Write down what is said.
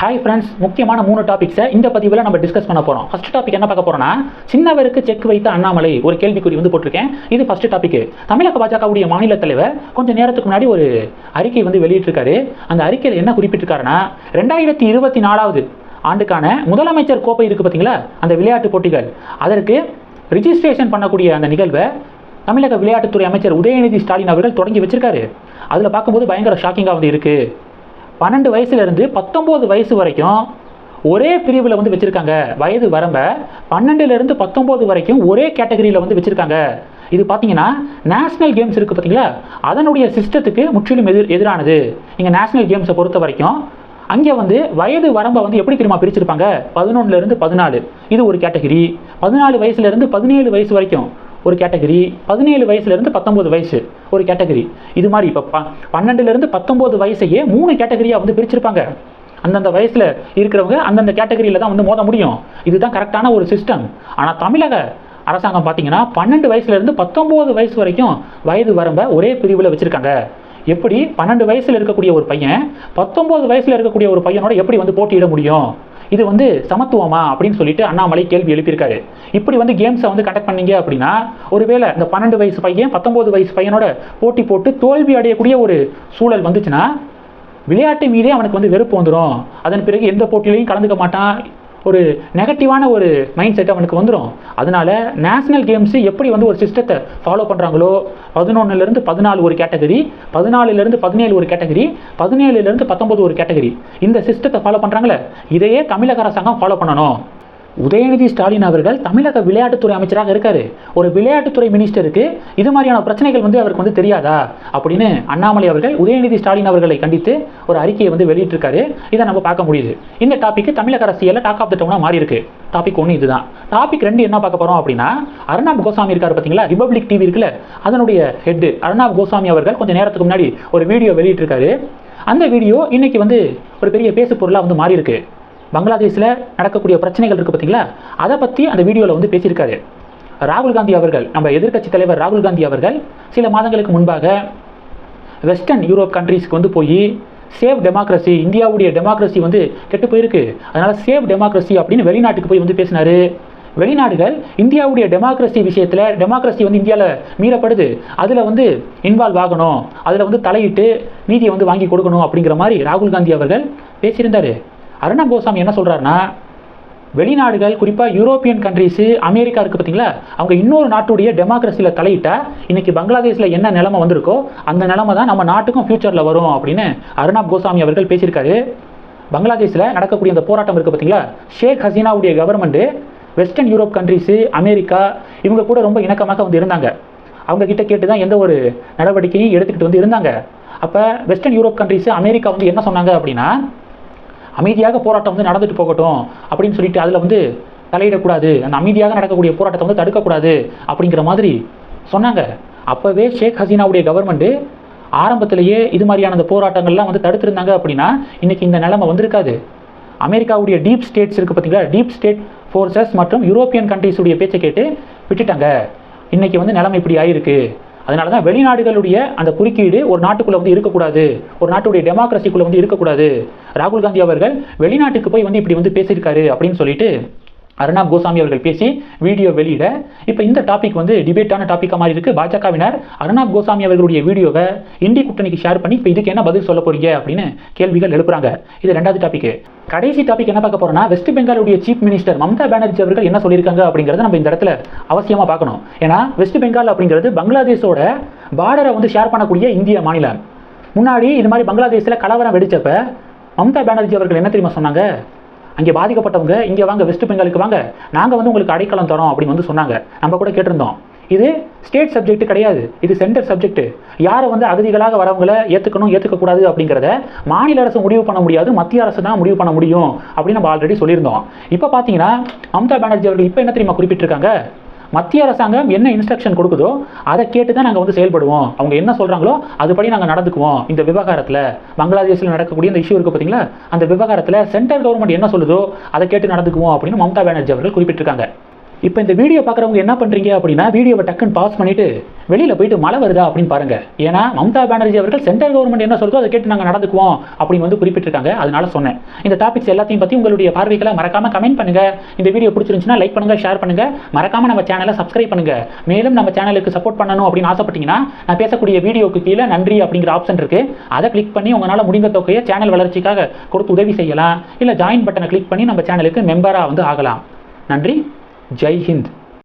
Hi friends முக்கியமான மூணு டாபிக்ஸை இந்த பதிவில் நம்ம டிஸ்கஸ் பண்ண போகிறோம் ஃபர்ஸ்ட் டாபிக் என்ன பார்க்க போகிறோம்னா சின்னவருக்கு செக் வைத்த அண்ணாமலை ஒரு கேள்விக்குறி வந்து போட்டிருக்கேன். இது ஃபஸ்ட் டாபிக் தமிழக பாஜகவுடைய மாநில தலைவர் கொஞ்சம் நேரத்துக்கு முன்னாடி ஒரு அறிக்கை வந்து வெளியிட்டிருக்காரு. அந்த அறிக்கையில் என்ன குறிப்பிட்டிருக்காருன்னா ரெண்டாயிரத்தி இருபத்தி நாலாவது ஆண்டுக்கான முதலமைச்சர் கோப்பை இருக்குது பார்த்தீங்களா? அந்த விளையாட்டு போட்டிகள். அதற்கு ரிஜிஸ்ட்ரேஷன் பண்ணக்கூடிய அந்த நிகழ்வை தமிழக விளையாட்டுத்துறை அமைச்சர் உதயநிதி ஸ்டாலின் அவர்கள் தொடங்கி வச்சிருக்காரு. அதில் பார்க்கும்போது பயங்கர ஷாக்கிங்காக வந்து இருக்குது பன்னெண்டு வயசுலேருந்து பத்தொம்போது வயசு வரைக்கும் ஒரே பிரிவில் வந்து வச்சுருக்காங்க. வயது வரம்ப பன்னெண்டுலேருந்து பத்தொம்போது வரைக்கும் ஒரே கேட்டகரியில் வந்து வச்சுருக்காங்க. இது பார்த்தீங்கன்னா நேஷ்னல் கேம்ஸ் இருக்குது பார்த்தீங்களா அதனுடைய சிஸ்டத்துக்கு முற்றிலும் எதிர் எதிரானது. இங்கே நேஷ்னல் கேம்ஸை பொறுத்த வரைக்கும் அங்கே வந்து வயது வரம்பை வந்து எப்படி தெரியுமா பிரிச்சிருப்பாங்க? பதினொன்றுலேருந்து பதினாலு. இது ஒரு கேட்டகரி. பதினாலு வயசுலேருந்து பதினேழு வயசு வரைக்கும் ஒரு கேட்டகரி. பதினேழு வயசுலேருந்து பத்தொம்போது வயசு. ஒரு கேட்டகரி இது மாதிரி இப்போ ப பன்னெண்டுலேருந்து பத்தொம்போது வயசையே மூணு கேட்டகரியாக வந்து பிரிச்சிருப்பாங்க. அந்தந்த வயசில் இருக்கிறவங்க அந்தந்த கேட்டகரியில் தான் வந்து மோத முடியும். இதுதான் கரெக்டான ஒரு சிஸ்டம் ஆனால் தமிழக அரசாங்கம் பார்த்தீங்கன்னா பன்னெண்டு வயசுலேருந்து பத்தொம்போது வயசு வரைக்கும் வயது வரம்பை ஒரே பிரிவில் வச்சுருக்காங்க. எப்படி பன்னெண்டு வயசில் இருக்கக்கூடிய ஒரு பையன் பத்தொம்போது வயசில் இருக்கக்கூடிய ஒரு பையனோட எப்படி வந்து போட்டியிட முடியும்? இது வந்து சமத்துவமா? அப்படின்னு சொல்லிட்டு அண்ணாமலை கேள்வி எழுப்பியிருக்காரு. இப்படி வந்து கேம்ஸை வந்து கண்டக்ட் பண்ணீங்க அப்படின்னா ஒருவேளை இந்த பன்னெண்டு வயசு பையன் பத்தொம்போது வயசு பையனோட போட்டி போட்டு தோல்வி அடையக்கூடிய ஒரு சூழல் வந்துச்சுன்னா விளையாட்டு மீதே அவனுக்கு வந்து வெறுப்பு வந்துடும் அதன் பிறகு எந்த போட்டியிலையும் கலந்துக்க மாட்டான். ஒரு நெகட்டிவான ஒரு மைண்ட் செட் அவனுக்கு வந்துடும் அதனால நேஷனல் கேம்ஸு எப்படி வந்து ஒரு சிஸ்டத்தை ஃபாலோ பண்ணுறாங்களோ பதினொன்னுலேருந்து பதினாலு ஒரு கேட்டகரி பதினாலுலேருந்து பதினேழு ஒரு கேட்டகரி பதினேழுலேருந்து பத்தொம்பது ஒரு கேட்டகரி இந்த சிஸ்டத்தை ஃபாலோ பண்ணுறாங்களே இதையே தமிழக அரசாங்கம் ஃபாலோ பண்ணணும். உதயநிதி ஸ்டாலின் அவர்கள் தமிழக விளையாட்டுத்துறை அமைச்சராக இருக்காரு. ஒரு விளையாட்டுத்துறை மினிஸ்டருக்கு இது மாதிரியான பிரச்சனைகள் வந்து அவருக்கு வந்து தெரியாதா? அப்படின்னு அண்ணாமலை அவர்கள் உதயநிதி ஸ்டாலின் அவர்களை கண்டித்து ஒரு அறிக்கையை வந்து வெளியிட்டிருக்காரு. இதை நம்ம பார்க்க முடியுது. இந்த டாபிக் தமிழக அரசியலில் டாக் ஆஃப் த டவுனாக மாறி இருக்கு டாபிக் ஒன்று இதுதான். டாபிக் ரெண்டு என்ன பார்க்க போகிறோம் அப்படின்னா அர்ணாப் கோசாமி இருக்காரு பார்த்தீங்களா? ரிபப்ளிக் டிவி இருக்குல்ல அதனுடைய ஹெட் அர்ணாப் கோசாமி அவர்கள் கொஞ்சம் நேரத்துக்கு முன்னாடி ஒரு வீடியோ வெளியிட்டிருக்காரு. அந்த வீடியோ இன்னைக்கு வந்து ஒரு பெரிய பேசு பொருளாக வந்து மாறி இருக்கு பங்களாதேஷில் நடக்கக்கூடிய பிரச்சனைகள் இருக்குது பார்த்தீங்களா அதை பற்றி அந்த வீடியோவில் வந்து பேசியிருக்காரு. ராகுல் காந்தி அவர்கள் நம்ம எதிர்க்கட்சி தலைவர் ராகுல் காந்தி அவர்கள் சில மாதங்களுக்கு முன்பாக வெஸ்டர்ன் யூரோப் கண்ட்ரீஸ்க்கு வந்து போய் சேவ் டெமோக்ரஸி இந்தியாவுடைய டெமோக்ரஸி வந்து கெட்டு போயிருக்கு. அதனால் சேவ் டெமோக்ரஸி அப்படின்னு வெளிநாட்டுக்கு போய் வந்து பேசினாரு. வெளிநாடுகள் இந்தியாவுடைய டெமோக்ரஸி விஷயத்தில் டெமோக்ரஸி வந்து இந்தியாவில் மீறப்படுது. அதில் வந்து இன்வால்வ் ஆகணும். அதில் வந்து தலையிட்டு நீதியை வந்து வாங்கி கொடுக்கணும் அப்படிங்கிற மாதிரி ராகுல் காந்தி அவர்கள் பேசியிருந்தார். அருணா கோசாமி என்ன சொல்கிறாருன்னா வெளிநாடுகள் குறிப்பாக யூரோப்பியன் கண்ட்ரீஸு அமெரிக்கா இருக்குது பார்த்தீங்களா அவங்க இன்னொரு நாட்டுடைய டெமோக்ரஸியில் தலையிட்டால் இன்றைக்கி பங்களாதேஷில் என்ன நிலமை வந்திருக்கோ அந்த நிலமை தான் நம்ம நாட்டுக்கும் ஃப்யூச்சரில் வரும் அப்படின்னு அருணாப் கோசாமி அவர்கள் பேசியிருக்காரு. பங்களாதேஷில் நடக்கக்கூடிய அந்த போராட்டம் இருக்குது பார்த்தீங்களா Sheikh ஹசீனாவுடைய government western Europe countries America இவங்க கூட ரொம்ப இணக்கமாக வந்து இருந்தாங்க. அவங்க கிட்ட கேட்டு தான் எந்த ஒரு நடவடிக்கையும் எடுத்துக்கிட்டு வந்து இருந்தாங்க. அப்போ வெஸ்டர்ன் யூரோப் கண்ட்ரீஸு அமெரிக்கா வந்து என்ன சொன்னாங்க அப்படின்னா அமைதியாக போராட்டம் வந்து நடந்துட்டு போகட்டும் அப்படின்னு சொல்லிட்டு அதில் வந்து தலையிடக்கூடாது. அந்த அமைதியாக நடக்கக்கூடிய போராட்டத்தை வந்து தடுக்கக்கூடாது அப்படிங்கிற மாதிரி சொன்னாங்க. அப்போவே ஷேக் ஹசீனாவுடைய கவர்மெண்ட்டு ஆரம்பத்திலேயே இது மாதிரியான அந்த போராட்டங்கள்லாம் வந்து தடுத்திருந்தாங்க அப்படின்னா இன்றைக்கி இந்த நிலைமை வந்திருக்காது. அமெரிக்காவுடைய டீப் ஸ்டேட்ஸ் இருக்குது பார்த்தீங்களா? டீப் ஸ்டேட் ஃபோர்ஸஸ் மற்றும் யூரோப்பியன் கண்ட்ரீஸுடைய பேச்சை கேட்டு விட்டுட்டாங்க. இன்றைக்கி வந்து நிலைமை இப்படி ஆயிருக்கு. அதனால தான் வெளிநாடுகளுடைய அந்த குறுக்கீடு ஒரு நாட்டுக்குள்ளே வந்து இருக்கக்கூடாது. ஒரு நாட்டுடைய டெமோக்ரஸிக்குள்ளே வந்து இருக்கக்கூடாது. ராகுல் காந்தி அவர்கள் வெளிநாட்டுக்கு போய் வந்து இப்படி வந்து பேசியிருக்காரு அப்படின்னு சொல்லிட்டு அர்ணாப் கோசாமி அவர்கள் பேசி வீடியோ வெளியிட இப்போ இந்த டாபிக் வந்து டிபேட்டான டாப்பிக்காக மாதிரி இருக்குது பாஜகவினர் அர்ணாப் கோசாமி அவர்களுடைய வீடியோவை இந்தி கூட்டணிக்கு ஷேர் பண்ணி இப்போ இதுக்கு என்ன பதில் சொல்ல போறீங்க அப்படின்னு கேள்விகள் எழுப்புறாங்க. இது ரெண்டாவது டாபிக் கடைசி டாபிக் என்ன பார்க்க போறோம்னா வெஸ்ட் பெங்காலுடைய சீஃப் மினிஸ்டர் மம்தா பானர்ஜி அவர்கள் என்ன சொல்லியிருக்காங்க அப்படிங்கிறத நம்ம இந்த இடத்துல அவசியமாக பார்க்கணும். ஏன்னா வெஸ்ட் பெங்கால் அப்படிங்கிறது பங்களாதேஷோட பார்டரை வந்து ஷேர் பண்ணக்கூடிய இந்திய மாநிலம். முன்னாடி இது மாதிரி பங்களாதேஷில் கலவரம் வெடிச்சப்ப மம்தா பானர்ஜி அவர்கள் என்ன தெரியுமா சொன்னாங்க? அங்கே பாதிக்கப்பட்டவங்க இங்கே வாங்க வெஸ்ட் பெங்காலுக்கு வாங்க நாங்கள் வந்து உங்களுக்கு அடைக்கலம் தரோம் அப்படின்னு வந்து சொன்னாங்க. நம்ம கூட கேட்டிருந்தோம். இது ஸ்டேட் சப்ஜெக்ட் கிடையாது. இது சென்டர் சப்ஜெக்ட் யாரை வந்து அகதிகளாக வரவங்களை ஏற்றுக்கணும் ஏற்றுக்கக்கூடாது அப்படிங்கிறத மாநில அரசு முடிவு பண்ண முடியாது மத்திய அரசு தான் முடிவு பண்ண முடியும் அப்படின்னு நம்ம ஆல்ரெடி சொல்லியிருந்தோம். இப்போ பார்த்தீங்கன்னா மம்தா பானர்ஜி அவர்கள் இப்போ என்ன தெரியுமா குறிப்பிட்டிருக்காங்க? மத்திய அரசாங்கம் என்ன இன்ஸ்ட்ரக்ஷன் கொடுக்குதோ அதை கேட்டு தான் நாங்கள் வந்து செயல்படுவோம். அவங்க என்ன சொல்கிறாங்களோ அதுபடி நாங்கள் நடந்துக்குவோம் இந்த விவகாரத்தில். பங்களாதேஷில் நடக்கக்கூடிய இந்த இஷ்யூ இருக்குது பார்த்தீங்களா அந்த விவகாரத்தில் சென்ட்ரல் கவர்மெண்ட் என்ன சொல்லுதோ அதை கேட்டு நடந்துக்குவோம் அப்படின்னு மம்தா பானர்ஜி அவர்கள் குறிப்பிட்டிருக்காங்க. இப்போ இந்த வீடியோ பார்க்குறவங்க என்ன பண்ணுறீங்க அப்படின்னா வீடியோவை டக்குன்னு பாஸ் பண்ணிட்டு வெளியில் போயிட்டு மழை வருதா அப்படின்னு பாருங்கள் ஏன்னா மம்தா பானர்ஜி அவர்கள் சென்ட்ரல் கவர்மெண்ட் என்ன சொல்லுதோ அதை கேட்டு நாங்கள் நடந்துக்குவோம் அப்படின்னு வந்து குறிப்பிட்டிருக்காங்க. அதனால சொன்னேன். இந்த டாபிக்ஸ் எல்லாத்தையும் பற்றி உங்களுடைய பார்வைகளை மறக்காமல் கமெண்ட் பண்ணுங்கள் இந்த வீடியோ பிடிச்சிருந்துச்சுன்னா லைக் பண்ணுங்கள் ஷேர் பண்ணுங்கள் மறக்காமல் நம்ம சேனலை சப்ஸ்கிரைப் பண்ணுங்கள் மேலும் நம்ம சேனலுக்கு சப்போர்ட் பண்ணணும் அப்படின்னு ஆசைப்பட்டீங்கன்னா நான் பேசக்கூடிய வீடியோக்கு கீழே நன்றி அப்படிங்கிற ஆப்ஷன் இருக்குது அதை கிளிக் பண்ணி உங்களால் முடிந்த தொகையை சேனல் வளர்ச்சிக்காக கொடுத்து உதவி செய்யலாம். இல்லை ஜாயின் பட்டனை கிளிக் பண்ணி நம்ம சேனலுக்கு மெம்பராக வந்து ஆகலாம். நன்றி. जय हिंद।